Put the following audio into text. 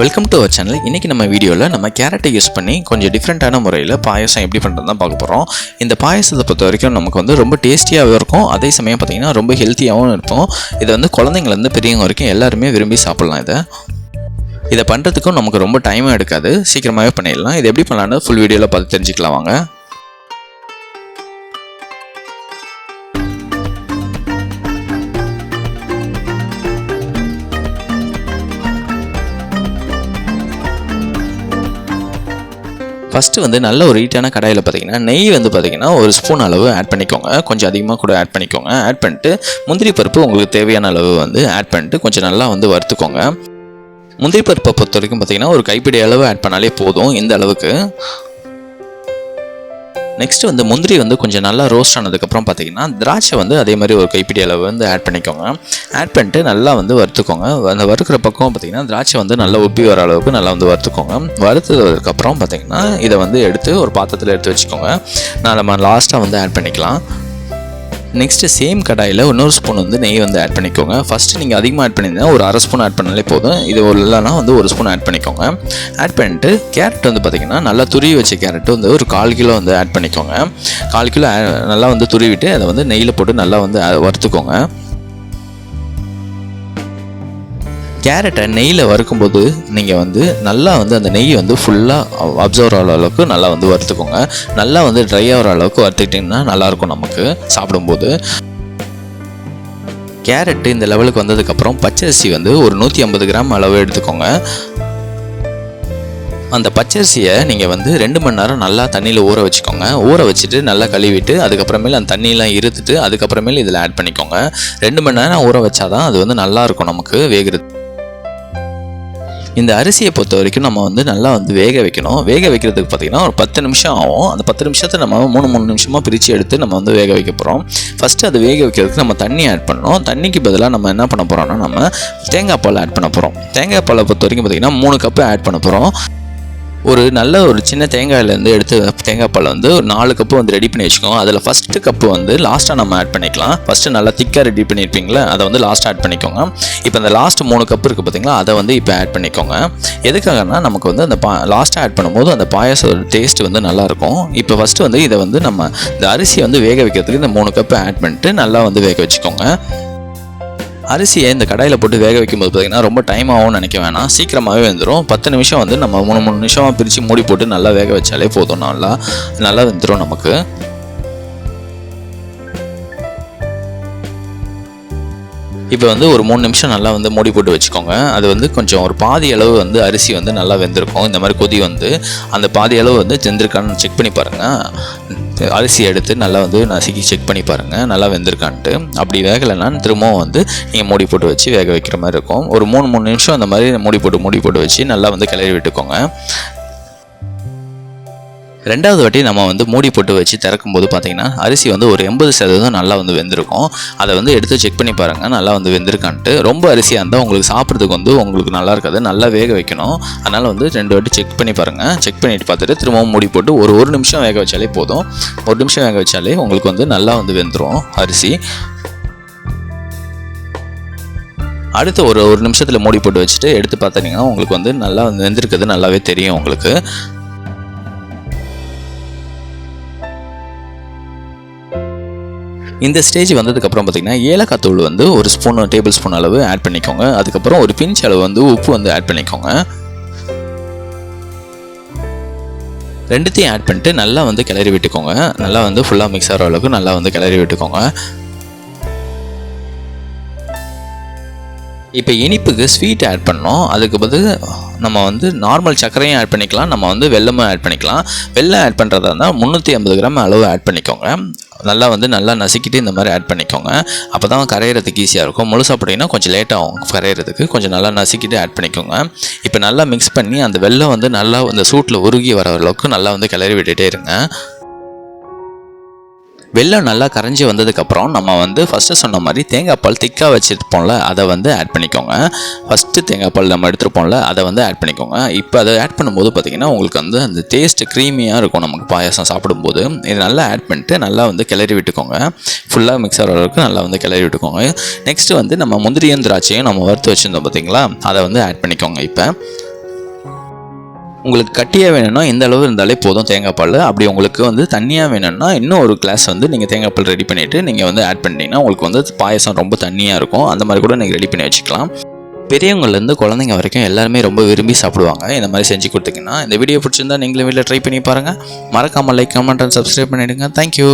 Welcome to our channel இன்றைக்கி நம்ம வீடியோவில் நம்ம கேரட்டை யூஸ் பண்ணி கொஞ்சம் டிஃப்ரெண்ட்டான முறையில் பாயசம் எப்படி பண்ணுறது தான் பார்க்க போகிறோம் இந்த பாயசத்தை பொறுத்த வரைக்கும் நமக்கு வந்து ரொம்ப டேஸ்டியாகவும் இருக்கும். அதே சமயம் பார்த்திங்கன்னா ரொம்ப ஹெல்த்தியாகவும் இருக்கும். இதை வந்து குழந்தைங்கலேருந்து பெரியவங்க வரைக்கும் எல்லாருமே விரும்பி சாப்பிட்லாம் இதை. இதை பண்ணுறதுக்கும் நமக்கு ரொம்ப டைமும் எடுக்காது. சீக்கிரமாகவே பண்ணிடலாம். இது எப்படி பண்ணலான்னு ஃபுல் வீடியோவில் பார்த்து தெரிஞ்சுக்கலாம் வாங்க. ஃபஸ்ட்டு வந்து நல்ல ஒரு ஹீட்டான கடாயில் பார்த்தீங்கன்னா நெய் வந்து பார்த்தீங்கன்னா ஒரு ஸ்பூன் அளவு ஆட் பண்ணிக்கோங்க. கொஞ்சம் அதிகமாக கூட ஆட் பண்ணிக்கோங்க. ஆட் பண்ணிட்டு முந்திரி பருப்பு உங்களுக்கு தேவையான அளவு வந்து ஆட் பண்ணிட்டு கொஞ்சம் நல்லா வந்து வறுத்துக்கோங்க. முந்திரி பருப்பை பொறுத்த வரைக்கும் பார்த்தீங்கன்னா ஒரு கைப்பிடி அளவு ஆட் பண்ணாலே போதும். இந்த அளவுக்கு நெக்ஸ்ட் வந்து முந்திரி வந்து கொஞ்சம் நல்லா ரோஸ்ட் ஆனதுக்கப்புறம் பார்த்தீங்கன்னா திராட்சை வந்து அதே மாதிரி ஒரு கைப்பிடி அளவு வந்து ஆட் பண்ணிக்கோங்க. ஆட் பண்ணிட்டு நல்லா வந்து வறுத்துக்கோங்க. அந்த வறுக்கிற பக்கம் பார்த்தீங்கன்னா திராட்சை வந்து நல்லா உப்பி வர அளவுக்கு நல்லா வந்து வறுத்துக்கோங்க. வறுத்ததுக்கப்புறம் பார்த்தீங்கன்னா இதை வந்து எடுத்து ஒரு பாத்திரத்தில் எடுத்து வச்சுக்கோங்க. நான் நம்ம லாஸ்ட்டாக வந்து ஆட் பண்ணிக்கலாம். நெக்ஸ்ட்டு சேம் கடாயில் இன்னொரு ஸ்பூன் வந்து நெய் வந்து ஆட் பண்ணிக்கோங்க. ஃபஸ்ட்டு நீங்கள் அதிகமாக ஆட் பண்ணியிருந்தீங்கன்னா ஒரு அரை ஸ்பூன் ஆட் பண்ணாலே போதும். இது இல்லைனா வந்து ஒரு ஸ்பூன் ஆட் பண்ணிக்கோங்க. ஆட் பண்ணிட்டு கேரட் வந்து பார்த்திங்கன்னா நல்லா துருவி வச்ச கேரட் வந்து ஒரு கால் கிலோ வந்து ஆட் பண்ணிக்கோங்க. கால் கிலோ நல்லா வந்து துருவிட்டு அதை வந்து நெய்யில் போட்டு நல்லா வந்து வறுத்துக்கோங்க. கேரட்டை நெய்யில் வறுக்கும்போது நீங்கள் வந்து நல்லா வந்து அந்த நெய் வந்து ஃபுல்லாக அப்சர்வ் ஆகிற அளவுக்கு நல்லா வந்து வறுத்துக்கோங்க. நல்லா வந்து ட்ரை ஆகிற அளவுக்கு வறுத்துக்கிட்டிங்கன்னா நல்லாயிருக்கும் நமக்கு சாப்பிடும்போது. கேரட்டு இந்த லெவலுக்கு வந்ததுக்கப்புறம் பச்சரிசி வந்து ஒரு நூற்றி ஐம்பது கிராம் அளவு எடுத்துக்கோங்க. அந்த பச்சரிசியை நீங்கள் வந்து ரெண்டு மணி நேரம் நல்லா தண்ணியில் ஊற வச்சுக்கோங்க. ஊற வச்சுட்டு நல்லா கழுவிட்டு அதுக்கப்புறமேல அந்த தண்ணியெலாம் இருத்துட்டு அதுக்கப்புறமேல இதில் ஆட் பண்ணிக்கோங்க. ரெண்டு மணி நேரம் ஊற வச்சாதான் அது வந்து நல்லாயிருக்கும் நமக்கு வேகிறது. இந்த அரிசியை பொறுத்த வரைக்கும் நம்ம வந்து நல்லா வந்து வேக வைக்கணும். வேக வைக்கிறதுக்கு பார்த்தீங்கன்னா ஒரு பத்து நிமிஷம் ஆகும். அந்த பத்து நிமிஷத்தை நம்ம மூணு மூணு நிமிஷமாக பிரித்து எடுத்து நம்ம வந்து வேக வைக்க போகிறோம் ஃபஸ்ட்டு அது வேக வைக்கிறதுக்கு நம்ம தண்ணி ஆட் பண்ணணும். தண்ணிக்கு பதிலாக நம்ம என்ன பண்ண போகிறோம்னா நம்ம தேங்காய் பால் ஆட் பண்ண போகிறோம் தேங்காய் பாலை பொறுத்த வரைக்கும் பார்த்தீங்கன்னா மூணு கப்பு ஆட் பண்ண போகிறோம் ஒரு நல்ல ஒரு சின்ன தேங்காயிலேருந்து எடுத்து தேங்காய் பழம் வந்து ஒரு நாலு கப்பு வந்து ரெடி பண்ணி வச்சுக்கோங்க. அதில் ஃபஸ்ட்டு கப்பு வந்து லாஸ்ட்டாக நம்ம ஆட் பண்ணிக்கலாம். ஃபஸ்ட்டு நல்லா திக்காக ரெடி பண்ணியிருப்பீங்களா அதை வந்து லாஸ்ட் ஆட் பண்ணிக்கோங்க. இப்போ அந்த லாஸ்ட் மூணு கப்பு இருக்குது பார்த்தீங்களா அதை வந்து இப்போ ஆட் பண்ணிக்கோங்க. எதுக்காகனா நமக்கு வந்து அந்த பா லாஸ்ட்டாக ஆட் பண்ணும்போது அந்த பாயாசோட டேஸ்ட் வந்து நல்லாயிருக்கும் இப்போ ஃபஸ்ட்டு வந்து இதை வந்து நம்ம இந்த அரிசியை வந்து வேக வைக்கிறதுக்கு இந்த மூணு கப்பு ஆட் பண்ணிட்டு நல்லா வந்து வேக வச்சுக்கோங்க. அரிசியை இந்த கடாயில் போட்டு வேக வைக்கும்போது பார்த்தீங்கன்னா ரொம்ப டைம் ஆகும்னு நினைக்க வேணாம். சீக்கிரமாகவே வெந்துடும் பத்து நிமிஷம் வந்து நம்ம மூணு மூணு நிமிஷமாக பிரித்து மூடி போட்டு நல்லா வேக வச்சாலே போதும். நல்லா நல்லா வெந்துடும் நமக்கு. இப்போ வந்து ஒரு மூணு நிமிஷம் நல்லா வந்து மூடி போட்டு வச்சுக்கோங்க. அது வந்து கொஞ்சம் ஒரு பாதி அளவு வந்து அரிசி வந்து நல்லா வெந்திருக்கும். இந்த மாதிரி கொதி வந்து அந்த பாதி அளவு வந்து செந்திருக்கான்னு செக் பண்ணி பாருங்கள் அரிசி எடுத்து நல்லா வந்து நசுக்கி செக் பண்ணி பாருங்கள் நல்லா வெந்திருக்கான்ட்டு. அப்படி வேகலைன்னா திரும்பவும் வந்து நீங்கள் மூடி போட்டு வச்சு வேக வைக்கிற மாதிரி இருக்கும். ஒரு மூணு மூணு நிமிஷம் அந்த மாதிரி மூடி போட்டு மூடி போட்டு வச்சு நல்லா வந்து கிளறி விட்டுக்கோங்க. ரெண்டாவது வாட்டி நம்ம வந்து மூடி போட்டு வச்சு திறக்கும்போது பார்த்தீங்கன்னா அரிசி வந்து ஒரு எண்பது சதவீதம் நல்லா வந்து வெந்திருக்கும். அதை வந்து எடுத்து செக் பண்ணி பாருங்கள் நல்லா வந்து வெந்திருக்கான்ட்டு. ரொம்ப அரிசியாக இருந்தால் உங்களுக்கு சாப்பிட்றதுக்கு வந்து உங்களுக்கு நல்லா இருக்காது. நல்லா வேக வைக்கணும். அதனால் வந்து ரெண்டு வாட்டி செக் பண்ணி பாருங்கள் செக் பண்ணிட்டு பார்த்துட்டு திரும்பவும் மூடி போட்டு ஒரு ஒரு நிமிஷம் வேக வச்சாலே போதும். ஒரு நிமிஷம் வேக வச்சாலே உங்களுக்கு வந்து நல்லா வந்து வெந்துடும் அரிசி. அடுத்து ஒரு ஒரு நிமிஷத்தில் மூடி போட்டு வச்சுட்டு எடுத்து பார்த்தீங்கன்னா உங்களுக்கு வந்து நல்லா வந்து வெந்திருக்கிறது நல்லாவே தெரியும் உங்களுக்கு. இந்த ஸ்டேஜ் வந்ததுக்கப்புறம் பார்த்திங்கன்னா ஏலக்காய் தூள் வந்து ஒரு ஸ்பூன் டேபிள் ஸ்பூன் அளவு ஆட் பண்ணிக்கோங்க. அதுக்கப்புறம் ஒரு பிஞ்ச் அளவு வந்து உப்பு வந்து ஆட் பண்ணிக்கோங்க. ரெண்டுத்தையும் ஆட் பண்ணிட்டு நல்லா வந்து கிளறி விட்டுக்கோங்க. நல்லா வந்து ஃபுல்லாக மிக்ஸ் ஆகிற அளவுக்கு நல்லா வந்து கிளறி விட்டுக்கோங்க. இப்போ இனிப்புக்கு ஸ்வீட் ஆட் பண்ணோம். அதுக்கு பதில் நம்ம வந்து நார்மல் சர்க்கரையும் ஆட் பண்ணிக்கலாம். நம்ம வந்து வெல்லமும் ஆட் பண்ணிக்கலாம். வெள்ளம் ஆட் பண்ணுறதா இருந்தால் முந்நூற்றி ஐம்பது கிராம் அளவு ஆட் பண்ணிக்கோங்க. நல்லா வந்து நல்லா நசுக்கிட்டு இந்த மாதிரி ஆட் பண்ணிக்கோங்க. அப்போ தான் கரையிறதுக்கு ஈஸியாக இருக்கும். முழுசாக போட்டிங்கன்னா கொஞ்சம் லேட் ஆகும் கரையிறதுக்கு. கொஞ்சம் நல்லா நசுக்கிட்டு ஆட் பண்ணிக்கோங்க. இப்போ நல்லா மிக்ஸ் பண்ணி அந்த வெள்ளம் வந்து நல்லா அந்த சூட்டில் உருகி வர அளவுக்கு நல்லா வந்து கிளறி விட்டுகிட்டே இருங்க. வெள்ளம் நல்லா கரைஞ்சி வந்ததுக்கப்புறம் நம்ம வந்து ஃபஸ்ட்டு சொன்ன மாதிரி தேங்காய் பால் திக்காக வச்சுருப்போம்ல அதை வந்து ஆட் பண்ணிக்கோங்க. ஃபஸ்ட்டு தேங்காய் பால் நம்ம எடுத்துருப்போம்ல அதை வந்து ஆட் பண்ணிக்கோங்க. இப்போ அதை ஆட் பண்ணும்போது பார்த்திங்கன்னா உங்களுக்கு வந்து அந்த டேஸ்ட் க்ரீமியாக இருக்கும் நமக்கு பாயாசம் சாப்பிடும்போது. இது நல்லா ஆட் பண்ணிட்டு நல்லா வந்து கிளறி விட்டுக்கோங்க. ஃபுல்லாக மிக்ஸ் ஆகிற அளவுக்கு நல்லா வந்து கிளறி விட்டுக்கோங்க. நெக்ஸ்ட்டு வந்து நம்ம முந்திரியும் திராட்சையும் நம்ம வறுத்து வச்சுருந்தோம் பார்த்தீங்களா அதை வந்து ஆட் பண்ணிக்கோங்க இப்போ. உங்களுக்கு கட்டியாக வேணும்னா இந்த அளவு இருந்தாலே போதும் தேங்காய் பால். அப்படி உங்களுக்கு வந்து தண்ணியாக வேணும்னா இன்னும் ஒரு கிளாஸ் வந்து நீங்கள் தேங்காய் பால் ரெடி பண்ணிவிட்டு நீங்கள் வந்து ஆட் பண்ணிட்டீங்கன்னா உங்களுக்கு வந்து பாயசம் ரொம்ப தண்ணியாக இருக்கும். அந்த மாதிரி கூட நீங்கள் ரெடி பண்ணி வச்சுக்கலாம். பெரியவங்கள்லேருந்து குழந்தைங்க வரைக்கும் எல்லாருமே ரொம்ப விரும்பி சாப்பிடுவாங்க. இந்த மாதிரி செஞ்சு கொடுத்தீங்கன்னா இந்த வீடியோ பிடிச்சிருந்தா நீங்களும் வீட்டில் ட்ரை பண்ணி பாருங்கள் மறக்காமல் லைக் கமெண்ட் அண்ட் சப்ஸ்கிரைப் பண்ணிவிடுங்க தேங்க்யூ